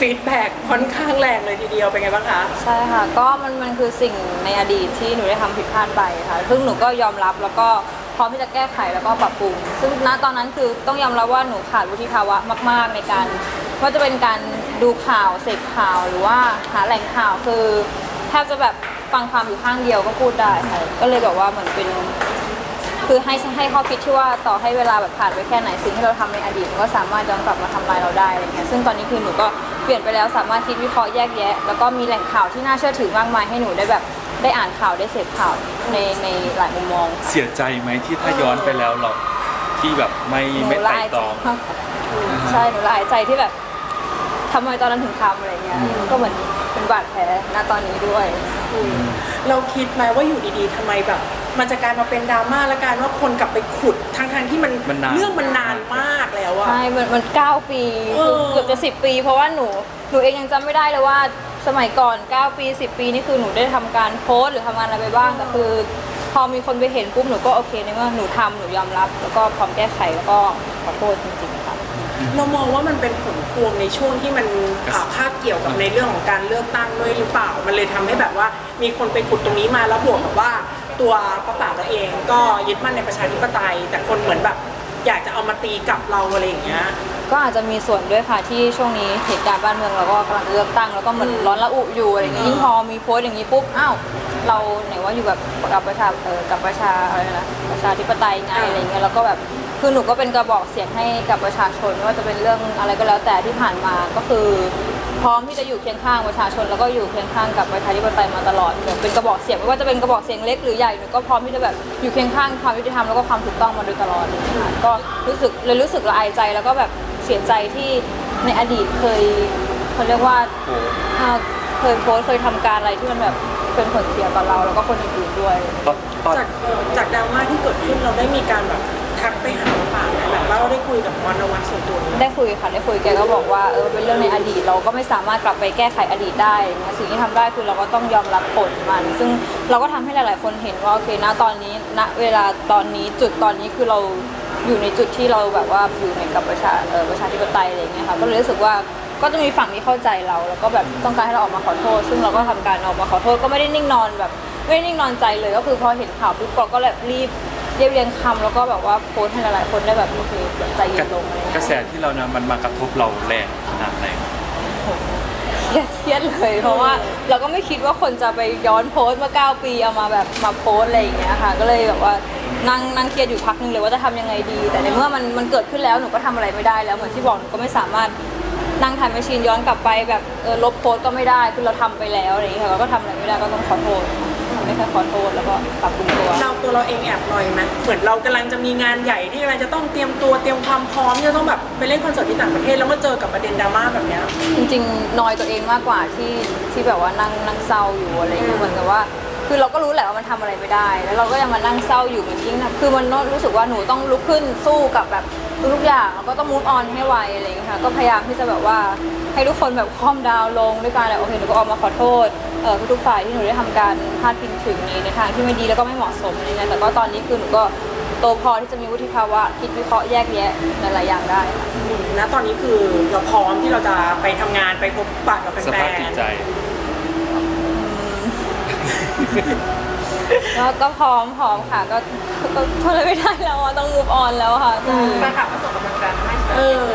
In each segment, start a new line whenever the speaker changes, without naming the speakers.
ฟีดแบ็กค่อนข้างแรงเลยทีเดียวเป็นไงบ้างคะ
ใช่ค่ะ ก็มันมันคือสิ่งในอดีตที่หนูได้ทำผิดพลาดไปค่ะซึ่งหนูก็ยอมรับแล้วก็พร้อมที่จะแก้ไขแล้วก็ปรับปรุง ซึ่งณตอนนั้นคือต้องยอมรับว่าหนูขาดวุฒิภาวะมาก ๆ ในการว่าจะเป็นการดูข่าวเสพข่าวหรือว่าหาแหล่งข่าวคือแทบจะแบบฟังความอยู่ข้างเดียวก็พูดได้ค่ะก็เลยแบบว่าเหมือนเป็น คือให้ให้ข้อคิดที่ว่าต่อให้เวลาแบบผ่านไปแค่ไหนสิ่งที่เราทำในอดีตมันก็สามารถย้อนกลับมาทำลายเราได้อะไรเงี้ยซึ่งตอนนี้คือหนูก็ ลี่ยนไปแล้วสามารถคิดวิเคราะห์แยกแยะ แล้วก็มีแหล่งข่าวที่น่าเชื่อถือมากมายให้หนูได้แบบได้อ่านข่าวได้เสพข่าวในในหลายมุมมองค่ะ
เสียใจไหมที่ถ้าย้อนไปแล้วเราที่แบบไม่
หนู
ไม่
ละ
ไต่
อาย
ต
ใจ
รอง
มากกว่าใช่หนูละอายใจที่แบบทำไมตอนนั้นถึงทำอะไรเงี้ยก็เหมือนเป็นบาดแผลณตอนนี้ด้วย
เราคิดไหมว่าอยู่ดีๆทำไมแบบ มันจะกลายมาเป็นดราม่าและกลารว่าคนกลับไปขุดทั้งๆที่มัน
มันนาน
เรื่องมันนานมากแล้ว อะ
ใช่มันมันเก้าปี
เออ
คือเกือบจะสิบปี เพราะว่าหนูหนูเองยังจำไม่ได้เลยว่าสมัยก่อน 9 ปี 10 ปีนี่คือหนูได้ทำการโพสต์หรือทำงานอะไรไปบ้างแต่คือ พอมีคนไปเห็นปุ๊บหนูก็โอเคในเมื่อหนูทำหนูยอมรับ แล้วก็พร้อมแก้ไขแล้วก็ขอโทษจริงๆค่ะ
เรามองว่ามันเป็นผลพวงในช่วงที่มัน
กระแส
อ่าคาบเกี่ยวกับในเรื่องของการเลือกตั้งด้วยหรือเปล่า มันเลยทำให้แบบว่ามีคนไปขุดตรงนี้มาแล้วบวกกับว่า ตัวป้าป่าตัวเองก็ยึดมั่นในประชาธิปไตย แต่คนเหมือนแบบ อยากจะเอามาตีกลับเราอะไรอย่างเงี้ย
ก็อาจจะมีส่วนด้วยค่ะที่ช่วงนี้เหตุการณ์บ้านเมืองเราก็กำลังจะเลือกตั้งแล้วก็เหมือนร้อนระอุอยู่อะไรอย่างนี้ยิ่งพอมีโพสต์อย่างนี้ปุ๊บอ้าวเราไหนว่าอยู่กับกับประชาเออกับประชาอะไรนะประชาธิปไตยไงอะไรอย่างเงี้ยแล้วก็แบบคือหนูก็เป็นกระบอกเสียงให้กับประชาชนไม่ว่าจะเป็นเรื่องอะไรก็แล้วแต่ที่ผ่านมาก็คือ พร้อมที่จะอยู่เคียงข้างประชาชน แล้วก็อยู่เคียงข้างกับประชาธิปไตยมาตลอดแบบเป็นกระบอกเสียงไม่ว่าจะเป็นกระบอกเสียงเล็กหรือใหญ่หนูก็พร้อมที่จะแบบอยู่เคียงข้างความยุติธรรมแล้วก็ความถูกต้องมาโดยตลอดเลยค่ะก็รู้สึกเลยรู้สึกละอายใจแล้วก็แบบเสียใจที่ในอดีตเคยเขาเรียกว่า
โอ้
อ่าเคยโพสต์เคยทำการอะไรที่มันแบบ เป็นผลเสียต่อเราแล้วก็คนอื่นๆด้วย
ตอนตอน
จากเอ่อจากดราม่าที่เกิดขึ้นเราได้มีการแบบทักไปหาป้าป่าไหมแบบว่าเราได้คุยกับวันวันส่วนตัวไหม
ได้คุยค่ะได้คุยแกก็บอกว่าเออเป็นเรื่องในอดีตเราก็ไม่สามารถกลับไปแก้ไขอดีตได้อย่างเงี้ยสิ่งที่ทำได้คือเราก็ต้องยอมรับผลมัน ซึ่งเราก็ทำให้หลาย ๆ คนเห็นว่าโอเคณตอนนี้ณเวลาตอนนี้จุดตอนนี้คือเราอยู่ในจุดที่เราแบบว่าอยู่ในกับประชาเออประชาธิปไตยอะไรอย่างเงี้ยค่ะก็เลยรู้สึกว่า ก็จะมีฝั่งที่เข้าใจเรา แล้วก็แบบต้องการให้เราออกมาขอโทษ ซึ่งเราก็ทำการออกมาขอโทษก็ไม่ได้นิ่งนอนแบบ ไม่ได้นิ่งนอนใจเลยก็คือพอเห็นข่าวปุ๊บเราก็แบบรีบเรียบเรียงคำแล้วก็แบบว่าโพสต์ให้หลายๆคนได้แบบโอเคใจเย็นลงอะไรอย่าง
ก
เงี้ย
ระแสที่เรานะมันมากระทบเราแรงขนาดไหน
เครียดเครียดเลยเพราะว่าเราก็ไม่คิดว่าคนจะไปย้อนโพสต์เมื่อ 9 ปีเอามาแบบมาโพสต์อะไรอย่างเงี้ยค่ะ ก็เลยแบบว่านั่งนั่งเครียดอยู่พักหนึงเลยว่าจะทำยังไงดี แต่ในเมื่อมันมันเกิดขึ้นแล้วหนูก็ทำอะไรไม่ได้แล้วเหมือนที่บอกหนูก็ไม่สามารถ นั่งถ่ายแมชชีนย้อนกลับไปแบบเออลบโพสต์ก็ไม่ได้คือเราทำไปแล้วอะไรอย่างเงี้ยค่ะเราก็ทำอะไรไม่ได้ก็ต้องขอโทษได้แค่ขอโทษแล้วก็ปรับปรุงตัว
เราตัวเราเองแอบหน่อยไหมเหมือนเรากำลังจะมีงานใหญ่ที่กำลังจะต้องเตรียมตัวเตรียมความพร้อมที่จะต้องแบบไปเล่นคอนเสิร์ตที่ต่างประเทศแล้วมาเจอกับประเด็นดราม่าแบบเนี้ย
จริงๆนอยตัวเองมากกว่าที่ที่แบบว่านั่งนั่งเศร้าอยู่อะไรอย่างเงี้ยเหมือนกับว่า คือเราก็รู้แหละว่ามันทำอะไรไม่ได้ แล้วเราก็ยังมานั่งเศร้าอยู่มันยิ่งทำคือมันรู้สึกว่าหนูต้องลุกขึ้นสู้กับแบบทุกๆอย่างแล้วก็ต้องมูฟออนให้ไวอะไรอย่างเงี้ยค่ะก็พยายามที่จะแบบว่าให้ทุกคนแบบคอมดาวลงด้วยการแบบโอเคหนูก็ออกมาขอโทษเอ่อทุกๆฝ่ายที่หนูได้ทำการพาดพิงถึงนี้ในทางที่ไม่ดีแล้วก็ไม่เหมาะสมอะไรเงี้ยแต่ก็ตอนนี้คือหนูก็โตพอที่จะมีวุฒิภาวะคิดวิเคราะห์แยกแยะหลายๆอย่างได้ค่ะ
ณตอนนี้คือเราพร้อมที่เราจะไปทำงานไปพบปะกับแฟ
สภาพจิต
น
ใจ
แล้วก็พร้อมพร้อมค่ะ ก็ก็ทนอะไรไม่ได้แล้วอะต้อง move on แล้วอะค่ะใช่
แฟนคลับก็ส่งกำลังใจมาให้
ๆเออ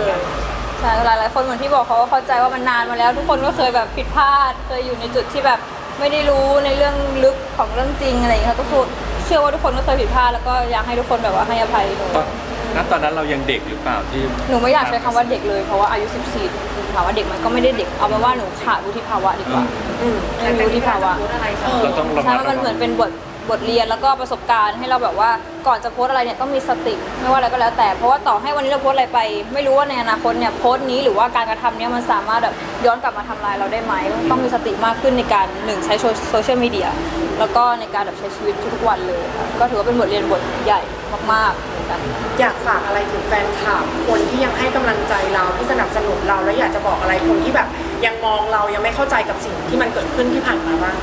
ใช่หลายหลายๆคนเหมือนที่บอกเขาก็เข้าใจว่ามันนานมาแล้ว ทุกคนก็เคยแบบผิดพลาดเคยอยู่ในจุดที่แบบไม่ได้รู้ในเรื่องลึกของเรื่องจริงอะไรอย่างเงี้ยค่ะก็พูดเชื่อว่าทุกคนก็เคยผิดพลาดแล้วก็อยากให้ทุกคนแบบว่าให้อภัยหนู
ตอน นั้นตอนนั้นเรายังเด็กหรือเปล่าที่
หนูไม่อยากใช้คำว่าเด็กเลยเพราะว่าอายุ 14ถามว่าเด็กมันก็ไม่ได้เด็กเอาเป็นว่าหนูขาดวุฒิภาวะดีกว่า
อืม
ไม่มีวุฒิภาวะ
พูดอะไร
เออ
เราต้องระ
ใช่
มัด
ว่ามัน
ระ
เหมื
วั
องนเป็นบทบทเรียนแล้วก็ประสบการณ์ให้เราแบบว่าก่อนจะโพสต์อะไรเนี่ยต้องมีสติไม่ว่าอะไรก็แล้วแต่เพราะว่าต่อให้วันนี้เราโพสต์อะไรไป ไม่รู้ว่าในอนาคตเนี่ยโพสต์นี้หรือว่าการกระทำเนี้ยมันสามารถแบบย้อนกลับมาทำลายเราได้ไหมต้องมีสติมากขึ้นในการหนึ่งใช้โซเชียลมีเดียแล้วก็ในการแบบใช้ชีวิตทุกๆวันเลยค่ะก็ถือว่าเป็นบทเรียนบทใหญ่มากๆเหมื อนกัน
อยากฝากอะไรถึงแฟนคลับคนที่ยังให้กำลังใจเราที่สนับสนุนเราแล้วอยากจะบอกอะไรคนที่แบบยังมองเรายังไม่เข้าใจกับสิ่งที่มันเกิดขึ้นที่ผ่านมาบ้าง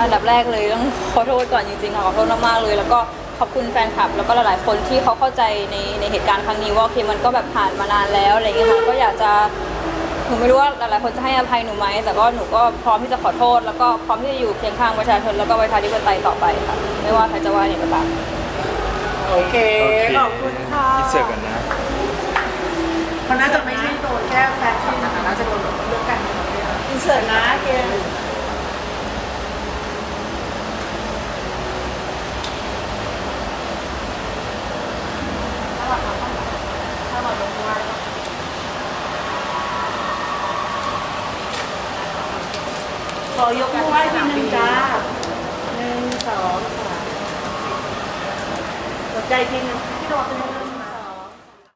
อันดับแรกเลยต้องขอโทษก่อนจริงๆค่ะขอโทษมากๆเลย แล้วก็ขอบคุณแฟนคลับ แล้วก็หลายๆคนที่เขาเข้าใจในในเหตุการณ์ครั้งนี้ว่าโอเคมันก็แบบผ่านมานานแล้วอะไรอย่างเงี้ยค่ะก็อยากจะหนูไม่รู้ว่าหลายๆคนจะให้อภัยหนูไหมแต่ก็หนูก็พร้อมที่จะขอโทษ แล้วก็พร้อมที่จะอยู่เคียงข้างประชาชนแล้วก็ประชาธิปไตยต่อไปค่ะไม่ว่าใครจะว่าอย่างไรก็ตาม
โอเค
โอเค
ขอบคุณค่ะ
อินเสิร์ตกันนะ
มันน่าจะไม่ใช่โดนแค่แฟนคลับนะคะน่าจะโดนแบบเรื่องการเมืองด้วยนะ
อินเสิร์ตนะเกมขอยกมือไหว้ทีหนึ่งจ้าหนึ่งสองสามกดใจทีหนึง พี่โดดเป็นยังไง